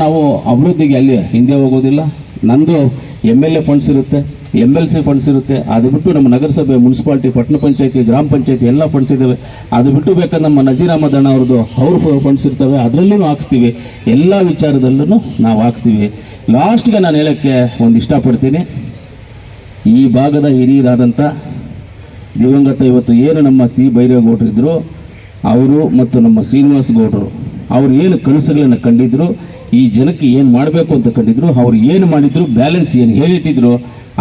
ನಾವು ಅಭಿವೃದ್ಧಿಗೆ ಅಲ್ಲಿ ಹಿಂದೆ ಹೋಗೋದಿಲ್ಲ. ನಂದು ಎಂ ಎಲ್ ಎ ಫಂಡ್ಸ್ ಇರುತ್ತೆ ಎಂ ಎಲ್ ಸಿ ಫಂಡ್ಸ್ ಇರುತ್ತೆ. ಅದು ಬಿಟ್ಟು ನಮ್ಮ ನಗರಸಭೆ, ಮುನ್ಸಿಪಾಲ್ಟಿ, ಪಟ್ಟಣ ಪಂಚಾಯತಿ, ಗ್ರಾಮ ಪಂಚಾಯತಿ ಎಲ್ಲ ಫಂಡ್ಸ್ ಇದ್ದಾವೆ ಅದು ಬಿಟ್ಟು ಬೇಕಾದ್ರೆ ನಮ್ಮ ನಜೀರ್ ಅವ್ರದ್ದು ಅವ್ರ ಫಂಡ್ಸ್ ಇರ್ತವೆ. ಅದರಲ್ಲೂ ಹಾಕ್ಸ್ತೀವಿ. ಎಲ್ಲ ವಿಚಾರದಲ್ಲೂ ನಾವು ಹಾಕ್ಸ್ತೀವಿ. ಲಾಸ್ಟ್ಗೆ ನಾನು ಹೇಳೋಕ್ಕೆ ಒಂದು ಇಷ್ಟಪಡ್ತೀನಿ. ಈ ಭಾಗದ ಹಿರಿಯರಾದಂಥ ದಿವಂಗತ ಇವತ್ತು ಏನು ನಮ್ಮ ಸಿ ಭೈರೇಗೌಡರಿದ್ದರು ಅವರು ಮತ್ತು ನಮ್ಮ ಶ್ರೀನಿವಾಸ್ ಗೌಡರು ಅವರು ಏನು ಕನಸುಗಳನ್ನು ಕಂಡಿದ್ರು ಈ ಜನಕ್ಕೆ ಏನು ಮಾಡಬೇಕು ಅಂತ ಕಂಡಿದ್ರು, ಅವ್ರು ಏನು ಮಾಡಿದ್ರು, ಬ್ಯಾಲೆನ್ಸ್ ಏನು ಹೇಳಿಟ್ಟಿದ್ರು,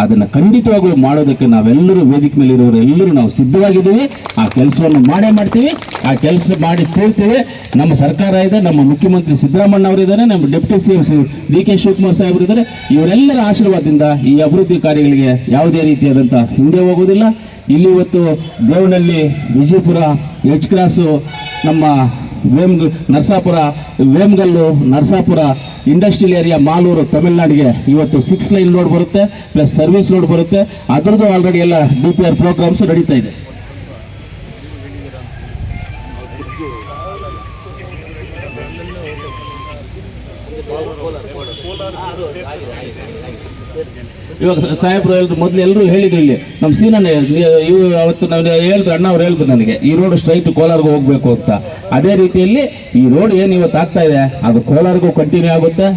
ಅದನ್ನು ಖಂಡಿತವಾಗ್ಲೂ ಮಾಡೋದಕ್ಕೆ ನಾವೆಲ್ಲರೂ ವೇದಿಕೆ ಮೇಲೆ ಇರೋರು ಎಲ್ಲರೂ ನಾವು ಸಿದ್ಧವಾಗಿದ್ದೀವಿ. ಆ ಕೆಲಸವನ್ನು ಮಾಡೇ ಮಾಡ್ತೀವಿ. ಆ ಕೆಲಸ ಮಾಡಿ ತೀರ್ತೇವೆ ನಮ್ಮ ಸರ್ಕಾರ ಇದೆ, ನಮ್ಮ ಮುಖ್ಯಮಂತ್ರಿ ಸಿದ್ದರಾಮಣ್ಣ ಅವರು ಇದ್ದಾರೆ, ನಮ್ಮ deputy C M D K Shivakumar ಸಾಹೇಬರು ಇದ್ದಾರೆ. ಇವರೆಲ್ಲರ ಆಶೀರ್ವಾದದಿಂದ ಈ ಅಭಿವೃದ್ಧಿ ಕಾರ್ಯಗಳಿಗೆ ಯಾವುದೇ ರೀತಿಯಾದಂಥ ಹಿಂದೆ ಹೋಗೋದಿಲ್ಲ ಇಲ್ಲಿ ಇವತ್ತು ದೇವನಹಳ್ಳಿ, ವಿಜಯಪುರ ಎಚ್ ಕ್ರಾಸು ನಮ್ಮ ವೇಮ್ ನರಸಾಪುರ, ವೇಮ್ಗಲ್ಲು, ನರಸಾಪುರ ಇಂಡಸ್ಟ್ರಿಯಲ್ ಏರಿಯಾ, ಮಾಲೂರು, ತಮಿಳ್ನಾಡಿಗೆ ಇವತ್ತು ಸಿಕ್ಸ್ ಲೈನ್ ರೋಡ್ ಬರುತ್ತೆ ಪ್ಲಸ್ ಸರ್ವಿಸ್ ರೋಡ್ ಬರುತ್ತೆ. ಅದರದ್ದು ಆಲ್ರೆಡಿ ಎಲ್ಲ ಡಿ ಪಿ ಆರ್ ಪ್ರೋಗ್ರಾಮ್ಸ್ ನಡೀತಾ ಇದೆ. ಇವಾಗ ಸಾಹೇಬ್ರು ಹೇಳಿದ್ರು ಮೊದಲು ಎಲ್ಲರೂ ಹೇಳಿದ್ರು ಇಲ್ಲಿ, ನಮ್ಮ ಸೀನನೇ ಇವು ಅವತ್ತು ನಾವು ಹೇಳಿದ್ರು ಅಣ್ಣ ಅವ್ರು ಹೇಳಿದ್ರು ನನಗೆ, ಈ ರೋಡ್ ಸ್ಟ್ರೈಟ್ ಕೋಲಾರ್ಗೆ ಹೋಗ್ಬೇಕು ಅಂತ. ಅದೇ ರೀತಿಯಲ್ಲಿ ಈ ರೋಡ್ ಏನು ಇವತ್ತು ಆಗ್ತಾ ಇದೆ? ಅದು ಕೋಲಾರ್ಗೂ ಕಂಟಿನ್ಯೂ ಆಗುತ್ತೆ?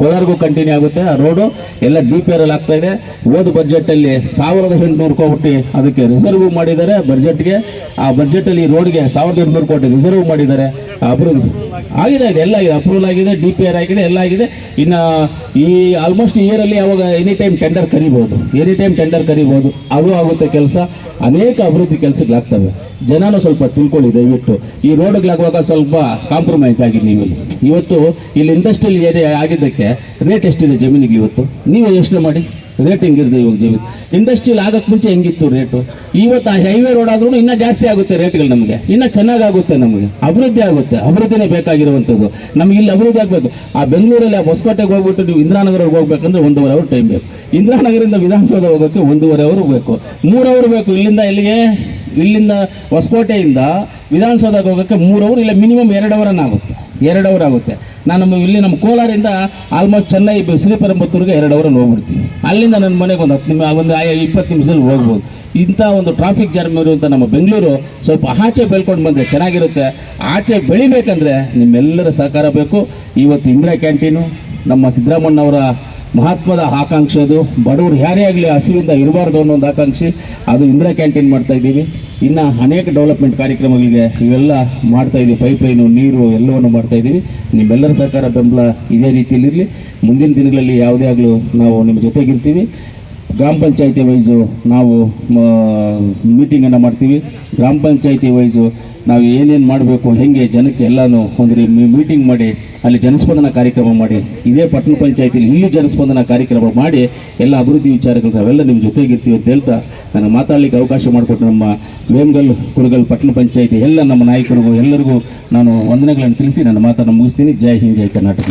ಕೋಲಾರ್ಗೂ ಕಂಟಿನ್ಯೂ ಆಗುತ್ತೆ. ಆ ರೋಡು ಎಲ್ಲ ಡಿ ಪಿ ಅಲ್ಲಿ ಆಗ್ತಾ ಇದೆ. ಹೋದ ಬಜೆಟಲ್ಲಿ ಸಾವಿರದ ಎಂಟುನೂರು ಕೋಟಿ ಅದಕ್ಕೆ ರಿಸರ್ವ್ ಮಾಡಿದ್ದಾರೆ ಬಜೆಟ್ಗೆ ಆ ಬಜೆಟಲ್ಲಿ ಈ ರೋಡ್ಗೆ ಸಾವಿರದ ಎಂಟುನೂರು ಕೋಟಿ ರಿಸರ್ವ್ ಮಾಡಿದ್ದಾರೆ. ಅಪ್ರೂವ್ ಆಗಿದೆ, ಎಲ್ಲ ಆಗಿದೆ. ಅಪ್ರೂವಲ್ ಆಗಿದೆ ಡಿ ಪಿ ಆರ್ ಆಗಿದೆ, ಎಲ್ಲ ಆಗಿದೆ. ಇನ್ನು ಈ ಆಲ್ಮೋಸ್ಟ್ ಇಯರಲ್ಲಿ ಯಾವಾಗ ಎನಿ ಟೈಮ್ ಟೆಂಡರ್ ಕರಿಬೋದು. ಎನಿ ಟೈಮ್ ಟೆಂಡರ್ ಕರಿಬೋದು. ಅದು ಆಗುತ್ತೆ ಕೆಲಸ. ಅನೇಕ ಅಭಿವೃದ್ಧಿ ಕೆಲಸಗಳಾಗ್ತವೆ. ಜನನೂ ಸ್ವಲ್ಪ ತಿಳ್ಕೊಳ್ಳಿ, ದಯವಿಟ್ಟು. ಈ ರೋಡ್ಗಳಾಗುವಾಗ ಸ್ವಲ್ಪ ಕಾಂಪ್ರಮೈಸ್ ಆಗಿ ನೀವು ಇವತ್ತು ಇಲ್ಲಿ ಇಂಡಸ್ಟ್ರಿಯಲ್ ಏರಿಯಾ ಆಗಿದ್ದಕ್ಕೆ ರೇಟ್ ಎಷ್ಟಿದೆ ಜಮೀನಿಗೆ ಇವತ್ತು? ನೀವೇ ಯೋಚನೆ ಮಾಡಿ. ರೇಟ್ ಹೆಂಗಿರ್ದೆ ಇವಾಗ ಜಮೀನು? ಇಂಡಸ್ಟ್ರಿಯಲ್ ಆಗಕ್ಕೆ ಮುಂಚೆ ಹೆಂಗಿತ್ತು ರೇಟು ಇವತ್ತು ಆ ಹೈವೇ ರೋಡ್ ಆದ್ರೂ ಇನ್ನೂ ಜಾಸ್ತಿ ಆಗುತ್ತೆ ರೇಟ್ಗಳು ನಮಗೆ. ಇನ್ನೂ ಚೆನ್ನಾಗಾಗುತ್ತೆ ನಮಗೆ. ಅಭಿವೃದ್ಧಿ ಆಗುತ್ತೆ. ಅಭಿವೃದ್ಧಿನೇ ಬೇಕಾಗಿರುವಂಥದ್ದು. ನಮಗೆ ಇಲ್ಲಿ ಅಭಿವೃದ್ಧಿ ಆಗಬೇಕು. ಆ ಬೆಂಗಳೂರಲ್ಲಿ ಆ ಹೊಸಕೋಟೆಗೆ ಹೋಗ್ಬಿಟ್ಟು ನೀವು ಇಂದಿರಾನಗರಕ್ಕೆ ಹೋಗ್ಬೇಕಂದ್ರೆ ಒಂದೂವರೆ ಅವರ್ ಟೈಮ್ ಬೇಕು. ಇಂದಿರಾನಗರಿಂದ ವಿಧಾನಸೌಧ ಹೋಗೋಕ್ಕೆ ಒಂದೂವರೆ ಅವರು ಬೇಕು. ಮೂರು ಅವರ್ ಬೇಕು. ಇಲ್ಲಿಂದ ಎಲ್ಲಿಗೆ? ಇಲ್ಲಿಂದ ಹೊಸಕೋಟೆಯಿಂದ ವಿಧಾನಸೌಧಕ್ಕೆ ಹೋಗೋಕ್ಕೆ ಮೂರು ಅವರ್ ಇಲ್ಲ ಮಿನಿಮಮ್ ಎರಡು ಅವರ್ ಎರಡು ಅವರ್ ಆಗುತ್ತೆ. ನಾನು ನಮ್ಮ ಇಲ್ಲಿ ನಮ್ಮ ಕೋಲಾರಿಂದ ಆಲ್ಮೋಸ್ಟ್ ಚೆನ್ನೈ ಶ್ರೀಪರಂಬತ್ತೂರಿಗೆ ಎರಡು ಅವರಲ್ಲಿ ಹೋಗ್ಬಿಡ್ತೀವಿ ಅಲ್ಲಿಂದ ನನ್ನ ಮನೆಗೆ ಒಂದು ಹತ್ತು ನಿಮಿಷ ಒಂದು ಇಪ್ಪತ್ತು ನಿಮಿಷದಲ್ಲಿ ಹೋಗ್ಬೋದು. ಇಂಥ ಒಂದು ಟ್ರಾಫಿಕ್ ಜಾಮ್ ಇರುವಂಥ ನಮ್ಮ ಬೆಂಗಳೂರು ಸ್ವಲ್ಪ ಆಚೆ ಬೆಳ್ಕೊಂಡು ಬಂದರೆ ಚೆನ್ನಾಗಿರುತ್ತೆ. ಆಚೆ ಬೆಳಿಬೇಕಂದ್ರೆ ನಿಮ್ಮೆಲ್ಲರ ಸಹಕಾರ ಬೇಕು. ಇವತ್ತು ಇಂದಿರಾ ಕ್ಯಾಂಟೀನು, ನಮ್ಮ ಸಿದ್ದರಾಮಣ್ಣವರ ಮಹತ್ವದ ಆಕಾಂಕ್ಷೆ ಅದು. ಬಡವರು ಯಾರೇ ಆಗಲಿ ಹಸಿವಿಂದ ಇರಬಾರ್ದು ಅನ್ನೋ ಒಂದು ಆಕಾಂಕ್ಷೆ. ಅದು ಇಂದಿರಾ ಕ್ಯಾಂಟೀನ್ ಮಾಡ್ತಾ ಇದ್ದೀವಿ. ಇನ್ನು ಅನೇಕ ಡೆವಲಪ್ಮೆಂಟ್ ಕಾರ್ಯಕ್ರಮಗಳಿಗೆ ಇವೆಲ್ಲ ಮಾಡ್ತಾ ಇದ್ದೀವಿ. ಪೈಪೈನು ನೀರು ಎಲ್ಲವನ್ನು ಮಾಡ್ತಾ ಇದ್ದೀವಿ. ನಿಮ್ಮೆಲ್ಲರ ಸಹಕಾರ ಬೆಂಬಲ ಇದೇ ರೀತಿಯಲ್ಲಿರಲಿ. ಮುಂದಿನ ದಿನಗಳಲ್ಲಿ ಯಾವುದೇ ಆಗಲೂ ನಾವು ನಿಮ್ಮ ಜೊತೆಗಿರ್ತೀವಿ. ಗ್ರಾಮ ಪಂಚಾಯಿತಿ ವೈಸು ನಾವು ಮೀಟಿಂಗನ್ನು ಮಾಡ್ತೀವಿ. ಗ್ರಾಮ ಪಂಚಾಯಿತಿ ವೈಸು ನಾವು ಏನೇನು ಮಾಡಬೇಕು, ಹೆಂಗೆ ಜನಕ್ಕೆ ಎಲ್ಲನೂ ಒಂದು ಮೀಟಿಂಗ್ ಮಾಡಿ, ಅಲ್ಲಿ ಜನಸ್ಪಂದನ ಕಾರ್ಯಕ್ರಮ ಮಾಡಿ, ಇದೇ ಪಟ್ಟಣ ಪಂಚಾಯತಿಲಿ ಇಲ್ಲಿ ಜನಸ್ಪಂದನ ಕಾರ್ಯಕ್ರಮ ಮಾಡಿ, ಎಲ್ಲ ಅಭಿವೃದ್ಧಿ ವಿಚಾರಗಳು ನಾವೆಲ್ಲ ನಿಮ್ಮ ಜೊತೆಗಿರ್ತೀವಿ ಅಂತ ಹೇಳ್ತಾ ನನಗೆ ಮಾತಾಡಲಿಕ್ಕೆ ಅವಕಾಶ ಮಾಡಿಕೊಟ್ಟು ನಮ್ಮ ವೇಮಗಲ್, ಕುರುಗಲ್ ಪಟ್ಟಣ ಪಂಚಾಯಿತಿ ಎಲ್ಲ ನಮ್ಮ ನಾಯಕರಿಗೂ ಎಲ್ಲರಿಗೂ ನಾನು ವಂದನೆಗಳನ್ನು ತಿಳಿಸಿ ನನ್ನ ಮಾತನ್ನು ಮುಗಿಸ್ತೀನಿ. ಜೈ ಹಿಂದ್, ಜೈ ಕರ್ನಾಟಕ